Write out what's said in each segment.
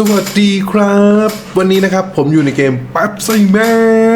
สวัสดีครับ วันนี้นะครับผมอยู่ในเกม Pepsi Max มัน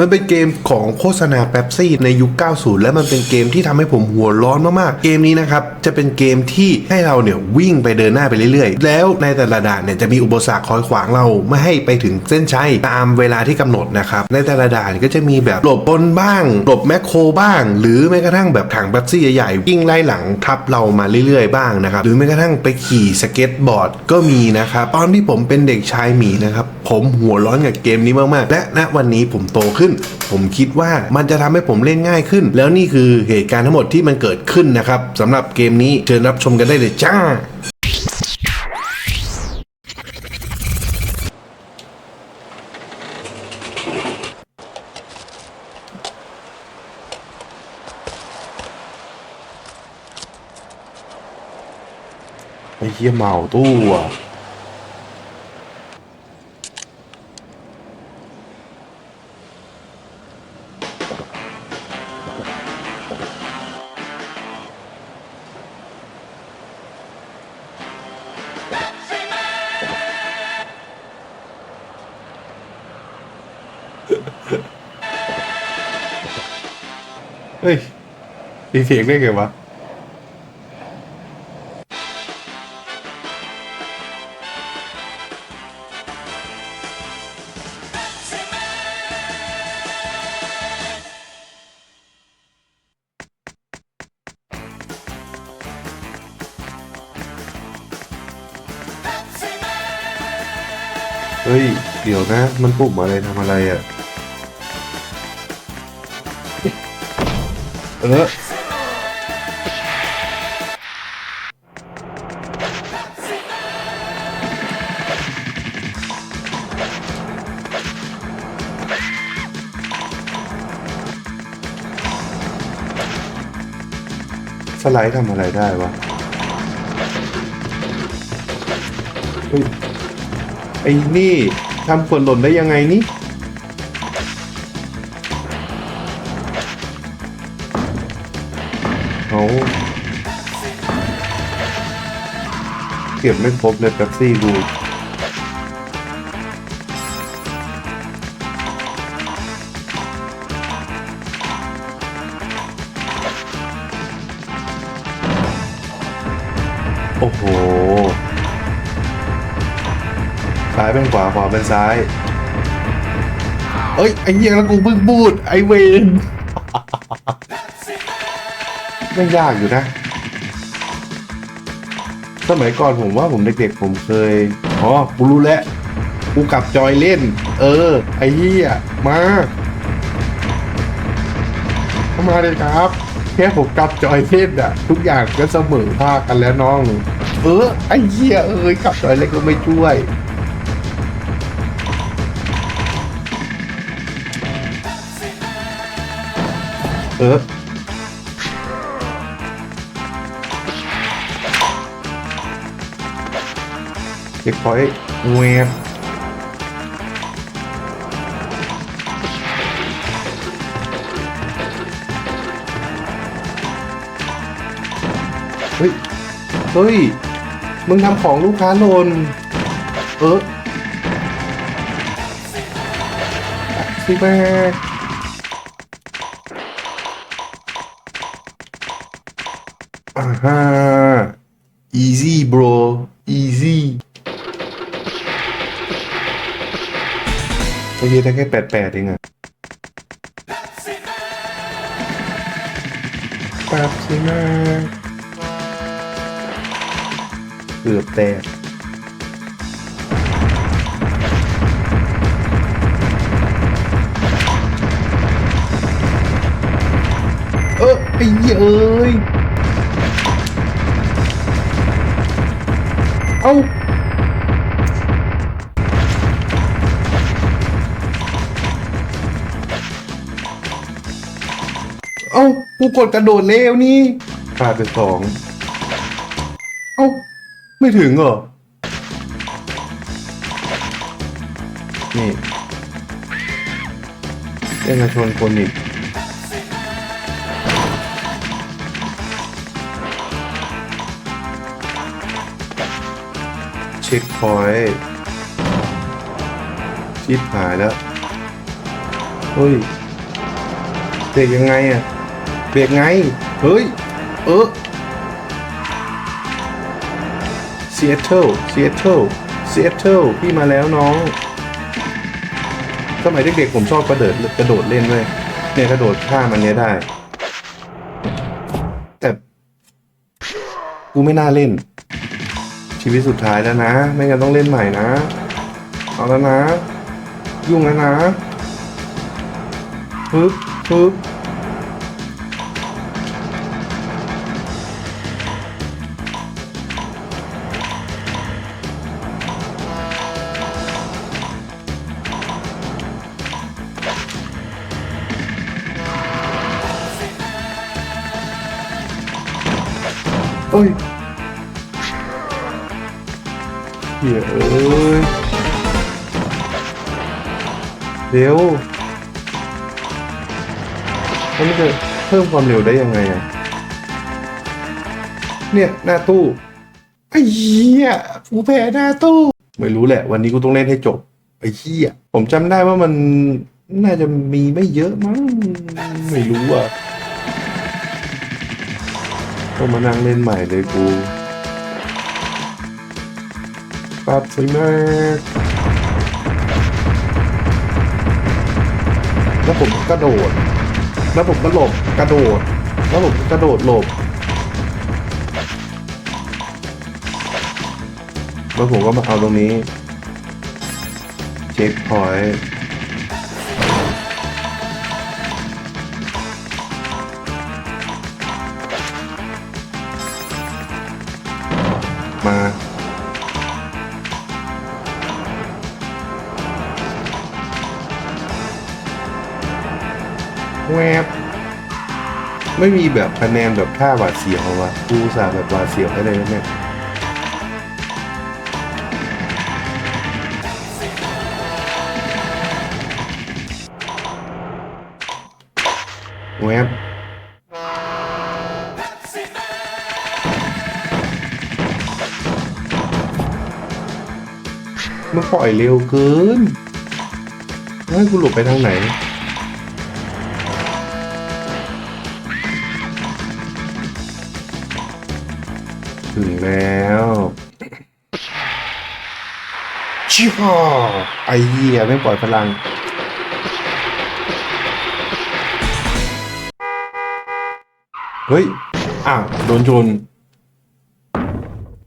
มันเป็นเกมของโฆษณาเ e ปซี่ในยุค 90 และมันเป็นเกมที่ทำให้ผมหัวร้อนมากๆ เกมนี้นะครับจะเป็นเกมที่ให้เราเนี่ยวิ่งไปเดินหน้าไปเรื่อยๆ แล้วในแต่ละด่านเนี่ยจะมีอุปสรรคคอยขวางเราไม่ให้ไปถึงเส้นชัยตามเวลาที่กำหนดนะครับในแต่ละด่านก็จะมีแบบหลบบนบ้างหลบแมคโครบ้าง หรือแม้กระทั่งแบบถังเ e ปซี่ใหญ่ๆวิ่งไล่หลังทับเรามาเรื่อยๆบ้างนะครับหรือแม้กระทั่งไปขี่สเก็ตบอร์ดก็มีนะครับตอนที่ผมเป็นเด็กชายหมีนะครับผมหัวร้อนกับเกมนี้มากๆ และณวันนี้ผมโตขึ้นผมคิดว่ามันจะทำให้ผมเล่นง่ายขึ้น แล้วนี่คือเหตุการณ์ทั้งหมดที่มันเกิดขึ้นนะครับสำหรับเกมนี้เชิญรับชมกันได้เลยจ้าไอ้เหี้ยเมาตู้อะ เฮ้ยมีเสียงได้ไงวะเฮ้ย เดี๋ยวนะ มันปุ่มอะไรทำอะไรอะ ออสไลด์ทำอะไรได้วะไอ้นี่ทำขวดหล่นได้ยังไงนี่ ก็บไม่ครบเลยแป๊บซี่ดูโอ้โห ซ้ายเป็นขวา ขวาเป็นซ้าย เอ้ย ไอ้เหี้ยแล้วกูเพิ่งพูด ไอ้เวน ไม่ยากอยู่นะ สมัยก่อนผมว่าผมเด็กๆผมเคย อ๋อ กูรู้แล้ว กูกลับจอยเล่น เออ ไอ้เหี้ย มาเข้ามาเลยครับ แค่ผมกลับจอยเล่นอะทุกอย่างก็เสมอภาคกันแล้วน้อง เออ ไอ้เหี้ยเอ้ยกลับจอยเล่นก็ไม่ช่วยเออ เช็คพอยต์เวฟเฮ้ย เฮ้ย มึงทำของลูกค้าหล่นเออสิแม่ ไอ้เหี้ยได้แค่แปดแปดเองอะแป๊บสินะเกือบแตกเออไอ้เหี้ยเอ้ย เอ้า กูกดกระโดดเร็วนี่พลาดไปสองเอ้าไม่ถึงเหรอ นี่ยังมาชนคนอีกเช็คพอยต์ชิปหายแล้ว เฮ้ยเบรกยังไงอะเบ รกไง เฮ้ย เออซีแอตเทิลซีแอตเทิลซีแอตเทิลพี่มาแล้วน้องสมัยเด็กๆผมชอบกระโดดกระโดดเล่นเลยเนี่ยกระโดดข้ามมันเนี้ยได้ แต่กูไม่น่าเล่น ชีวิตสุดท้ายแล้วนะ ไม่งั้นต้องเล่นใหม่นะ เอาแล้วนะ ยุ่งแล้วนะปึ๊บปึ๊บ เร็วแล้วมันจะเพิ่มความเร็วได้ยังไงอะเนี่ยหน้าตู้ไอ้เหี้ยกูแพ้หน้าตู้ ไม่รู้แหละ วันนี้กูต้องเล่นให้จบไอ้เหี้ยผมจำได้ว่ามันน่าจะมีไม่เยอะมั้งไม่รู้อะต้องมานั่งเล่นใหม่เลยกูปัดสิแม่ แล้วผมก็กระโดด แล้วผมก็หลบกระโดด แล้วผมก็กระโดดหลบแล้วผมก็มาเอาตรงนี้ เช็คพอยต์ วบไม่มีแบบคะแนนแบบท่าหวาดเสียววะกูสาแบบหวาดเสียวให้เลยนะเนี่ยแวบมันปล่อยเร็วเกินให้กูหลบไปทางไหน ถึงแล้วชิฮอไอเหี้ยไม่ปล่อยพลัง เฮ้ย อ้าวโดนชน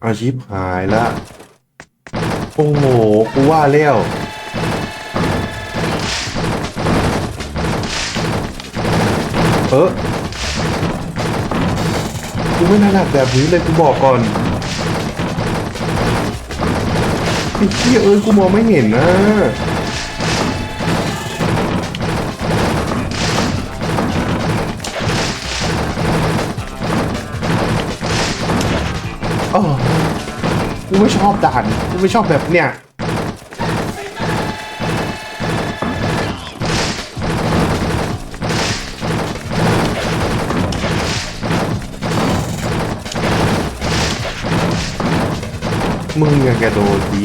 อาชีพหายละ โอ้โห กูว่าแล้วเออ กูไม่ถนัดแบบนี้เลยกูบอกก่อนไอ้เหี้ยเอ้ยกูมองไม่เห็นนะอ๋อกูไม่ชอบด่าน กูไม่ชอบแบบเนี้ย มึงยังแกโดนอี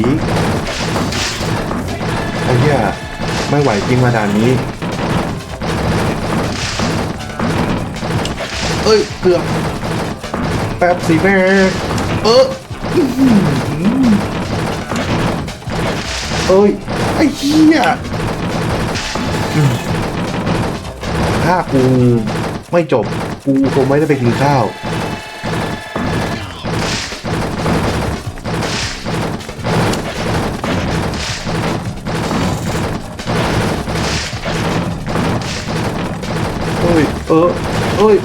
ไอ้เหี้ยไม่ไหวจริงมาด่านนี้ เอ้ยเกือบแป๊บสิแม่เออเอ้ย ไอ้เหี้ยถ้ากูไม่จบ กูคงไม่ได้ไปกินข้าว เอ้ยเออเอ้ย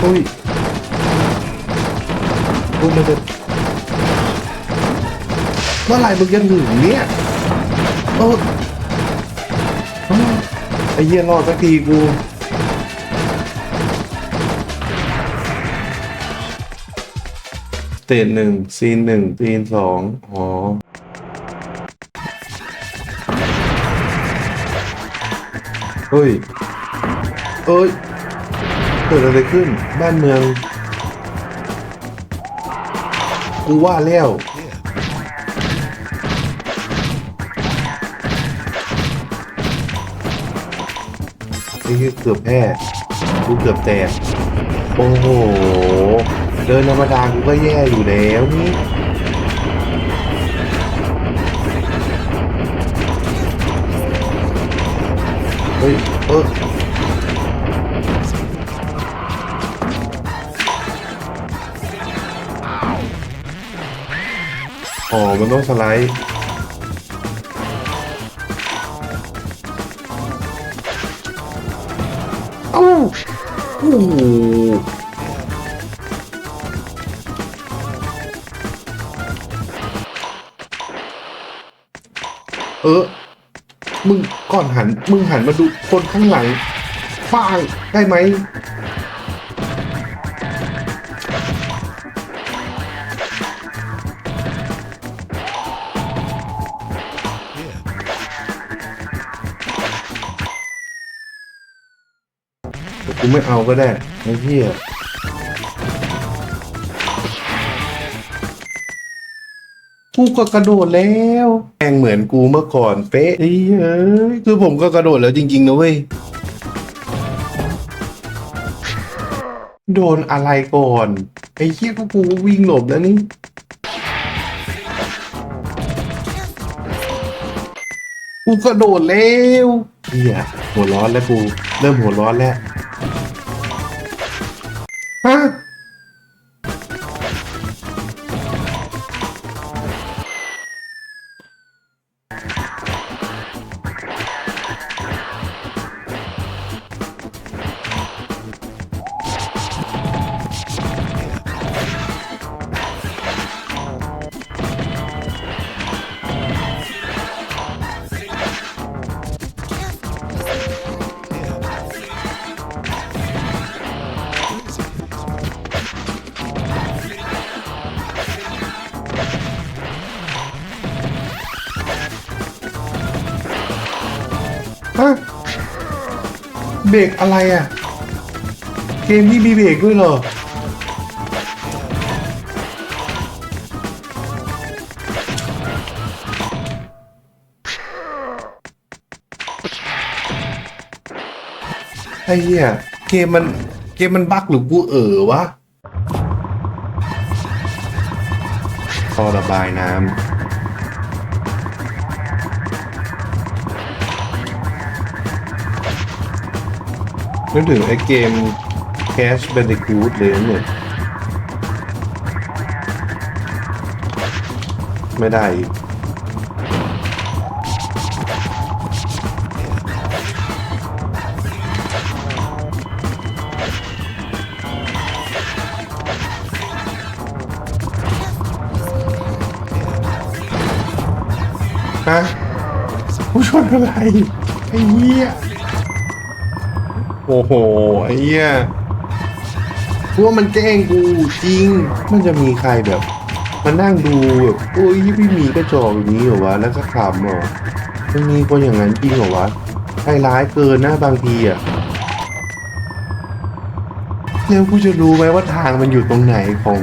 เฮ้ยเฮ้ยมั เตจหนึ่งซีนหนึ่งซีนสองอ๋อเฮ้ยเอ้ยเกิดอะไรขึ้น บ้านเมือง กูว่าแล้วไอ้เหี้ยเกือบแพ้กูเกือบแตก โอ้โห ดินธรรมดากูก็แย่อยู่แล้วนี่เฮ้ยเอออ๋อมันต้องสไลด์อู้หเอ มึงก่อนหัน มึงหันมาดูคนข้างหลังป้างได้ไหมกูไม่เอาก็ได้ไอ้เหี้ย กูก็กระโดดแล้วแองเหมือนกูเมื่อก่อนเป๊ะไอ้เฮ้ยคือผมก็กระโดดแล้วจริงๆนะเว้ย โดนอะไรก่อน ไอ้เหี้ยก็กูวิ่งหลบแล้วนี่ กูกระโดดแล้วเหี้ยหัวร้อนแล้วกู เริ่มหัวร้อนแล้ว ฮะ เบรกอะไรอะ เกมที่มีเบรกด้วยเหรอ ไอ้เหี้ยเกมมันเกมมันบั๊กหรือกูเอ๋อวะท่อระบายน้ำ นึกถึงไอ้เกม Cash Bandicoot เลยนะเนี่ยไม่ได้อีกฮะผู้ชนอะไรไอ้เหี้ย โอ้โหไอ้เหี้ยพวกมันแกล้งกูจริง มันจะมีใครแบบมานั่งดูแบบโอ้ยพี่มีกระจอกแบบนี้เหรอวะแล้วก็ขำเหรอมันมีคนอย่างนั้นจริงเหรอวะใจร้ายเกินนะบางทีอะแล้วกูจะรู้ไหมว่าทางมันอยู่ตรงไหนของ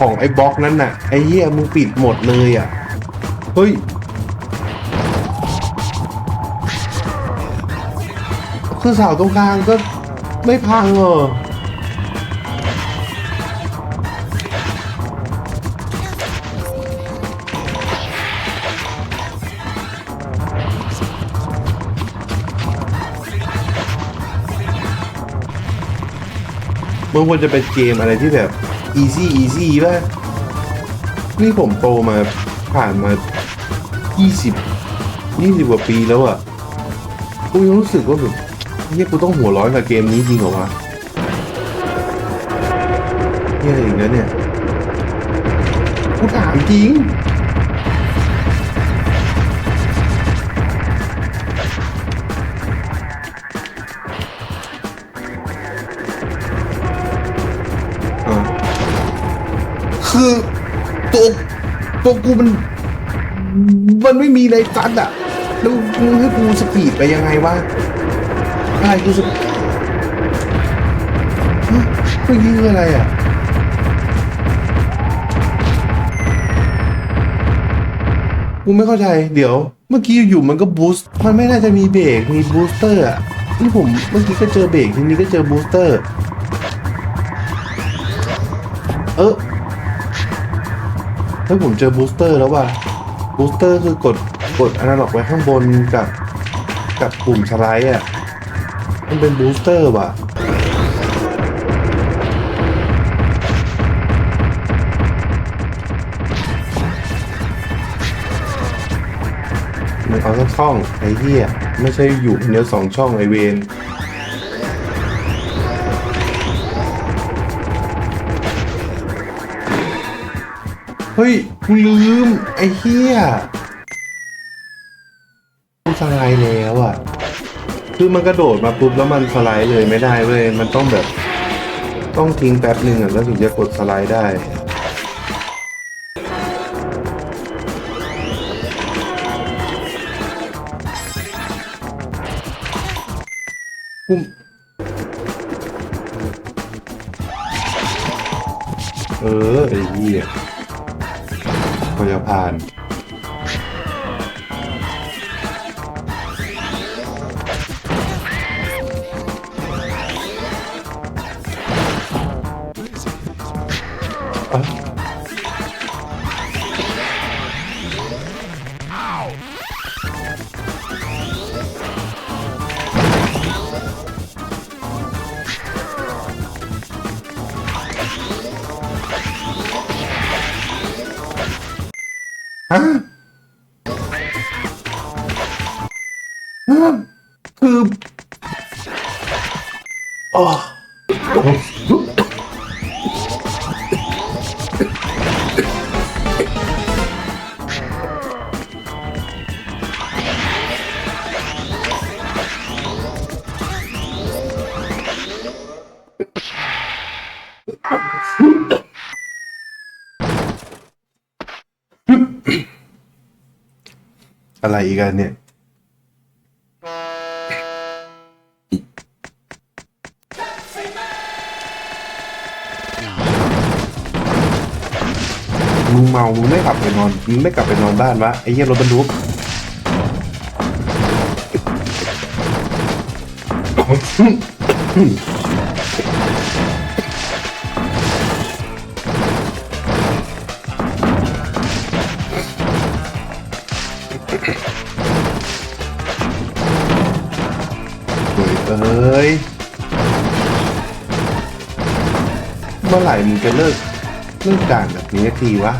ของไอ้บล็อกนั้นน่ะไอ้เหี้ยมึงปิดหมดเลยอะเฮ้ย คือเสาตรงกลางก็ไม่พังเหรอมันควรจะเป็นเกมอะไรที่แบบ easy easy ป่ะ นี่ผมโตมาผ่านมา 20 20 กว่าปีแล้วอะกูยังรู้สึกว่าแบบ เฮียกูต้องหัวร้อนกับเกมนี้จริงเหรอวะเฮียอีกแล้วเนี่ยกูถามจริงคือตัวตัวกูมัน มันไม่มีอะไรซัดอะแล้วมึงให้กูสปีดไปยังไงวะ อะไรคือสเปฮะเมื่อกี้คืออะไรอะกูไม่เข้าใจ เดี๋ยว เมื่อกี้อยู่มันก็บูสต์มันไม่น่าจะมีเบรกมีบูสเตอร์อะนี่ผมเมื่อกี้ก็เจอเบรกทีนี้ก็เจอบูสเตอร์ เออเฮ้ยผมเจอบูสเตอร์แล้วว่ะบูสเตอร์คือกดกดอนาล็อกไว้ข้างบนกับ กับปุ่มสไลด์อะ มันเป็นบูสเตอร์ว่ะมันเอาสักช่องไอ้เหี้ยไม่ใช่อยู่คนเดียวสองช่องไอเวนเฮ้ยกูลืม ไอ้เหี้ยกูสไลด์แล้วอะ คือมันกระโดดมาปุ๊บแล้วมันสไลด์เลยไม่ได้เว้ย มันต้องแบบ ต้องทิ้งแป๊บหนึ่งอะแล้วถึงจะกดสไลด์ได้ปุ่มเออไอ้เหี้ยพอจะผ่าน อะไรอีกันเนี่ย มึงเมา มึงไม่กลับไปนอน มึงไม่กลับไปนอนบ้านวะ ไอ้เหี้ยรถบรรทุก มื่อไหร่มึงจะเลิกเลิกด่านแบบนี้ทีวะ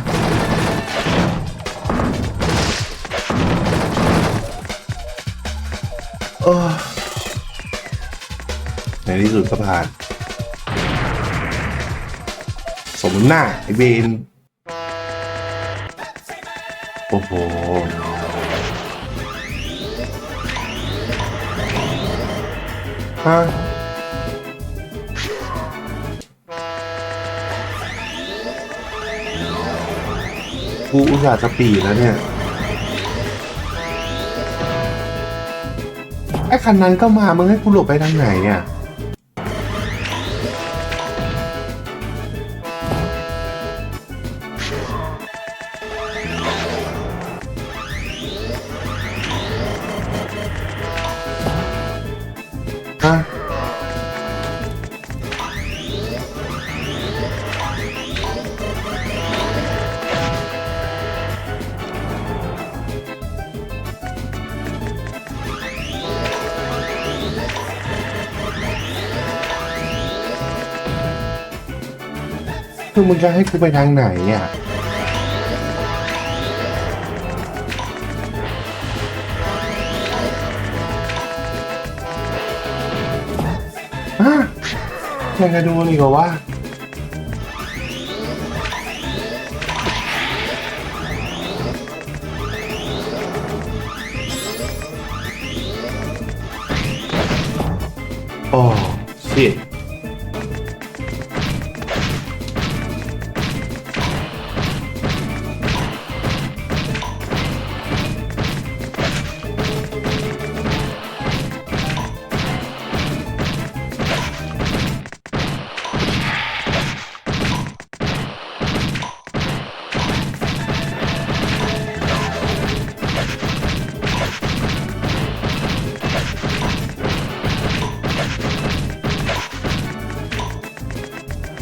ในที่สุดก็ผ่าน สมหน้า ไอเวนโอ้โหฮะ กูอุตส่าห์สปีดแล้วเนี่ย ไอ้คันนั้นก็มา มึงให้กูหลบไปทางไหนเนี่ย คือมึงจะให้กูไปทางไหนอะฮะยังจะดูนี่ก็ว่า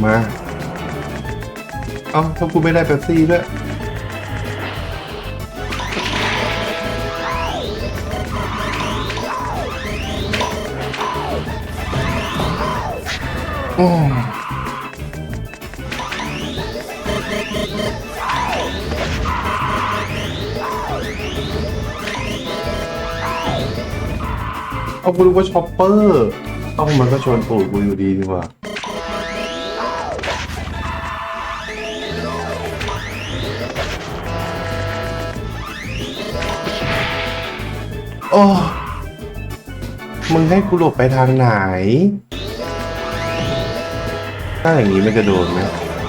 มา เอ้าถ้ากูไม่ได้เป๊ปซี่ด้วย โอ้เอากูรู้ว่าช็อปเปอร์เอ้ามันก็ชวนปูดกูอยู่ดีดีกว่า โอ้มึงให้กูหลบไปทางไหน ถ้าอย่างนี้มันจะโดนไหม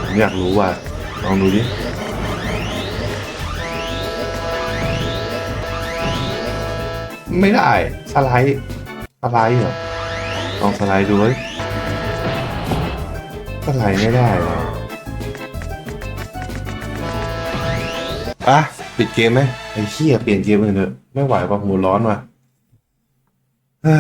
ผมอยากรู้ว่ะลองดูดิไม่ได้ สไลด์ สไลด์เหรอลองสไลด์ดูเว้ยสไลด์ไม่ได้เหรออะ ปิดเกมไหมไอ้เหี้ยเปลี่ยนเกมอื่นเถอะ ไม่ไหวว่ะหูร้อนว่ะเฮ้